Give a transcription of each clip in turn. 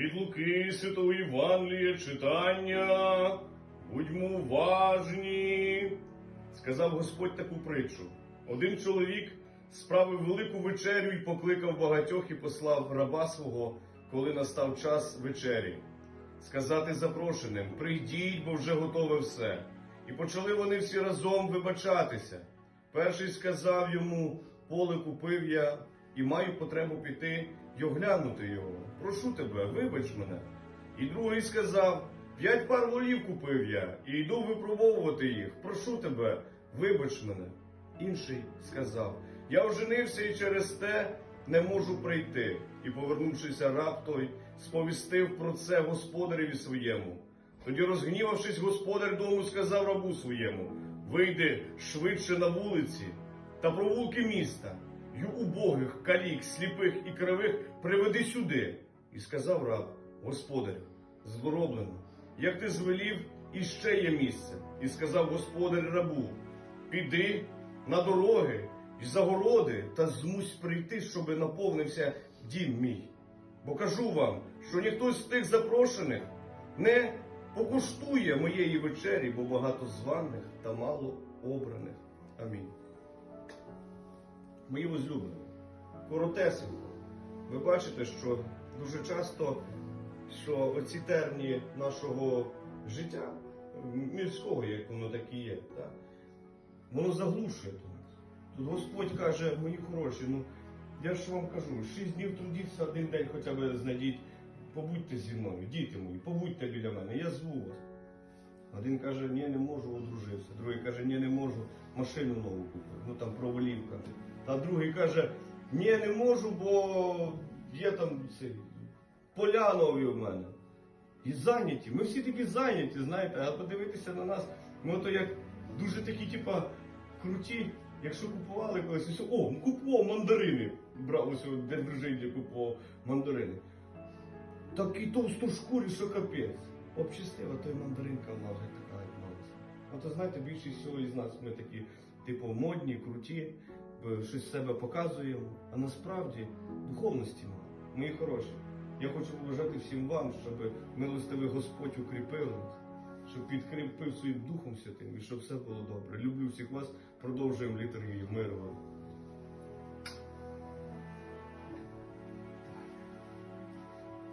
Від Луки Святого Євангелія читання. Будьмо уважні. Сказав Господь таку притчу. Один чоловік справив велику вечерю і покликав багатьох і послав раба свого, коли настав час вечері. Сказати запрошеним: прийдіть, бо вже готове все. І почали вони всі разом вибачатися. Перший сказав йому: поле купив я і маю потребу піти й оглянути його. Прошу тебе, вибач мене. І другий сказав: п'ять пар волів купив я і йду випробовувати їх. Прошу тебе, вибач мене. Інший сказав: Я оженився і через те не можу прийти. І, повернувшися раб той, сповістив про це господареві своєму. Тоді, розгнівавшись, господар дому сказав рабу своєму: Вийди швидше на вулиці та провулки міста, й убогих, калік, сліпих і кривих приведи сюди. І сказав раб, господарю, злороблено, як ти звелів, і ще є місце. І сказав господар рабу, піди на дороги й загороди та змусь прийти, щоби наповнився дім мій. Бо кажу вам, що ніхто з тих запрошених не покуштує моєї вечері, бо багато званих та мало обраних. Амінь. Мої возлюблені, коротесенько, ви бачите, що дуже часто що оці терні нашого життя, мірського, як воно так і є, так? воно заглушує нас. Тут Господь каже, мої хороші, ну я ж вам кажу, шість днів трудіться, один день хоча б знайдіть, побудьте зі мною, діти мої, побудьте біля мене, я зву вас. Один каже, ні, не можу, одружився. Другий каже, ні, не можу, машину нову купив. Ну там провалівка. А другий каже, ні, не можу, бо є там ці, поля нові в мене. І зайняті. Ми всі такі зайняті, знаєте, а подивитися на нас, ми то як дуже такі, типа, круті. Якщо купували колись, ось, о, купував мандарини. Брав ось день дружині купував мандарини. Такий товстошкурі, що капець. Обчистила той мандаринка в нас така як. А то знаєте, більшість всього із нас ми такі, типу, модні, круті, щось з себе показуємо, а насправді духовності мало. Мої хороші. Я хочу побажати всім вам, щоб милостивий Господь укріпив нас, щоб підкріпив своїм Духом Святим і щоб все було добре. Люблю всіх вас, продовжуємо літургію миру вам.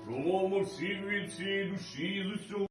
Промовмо всі від цієї душі з усього.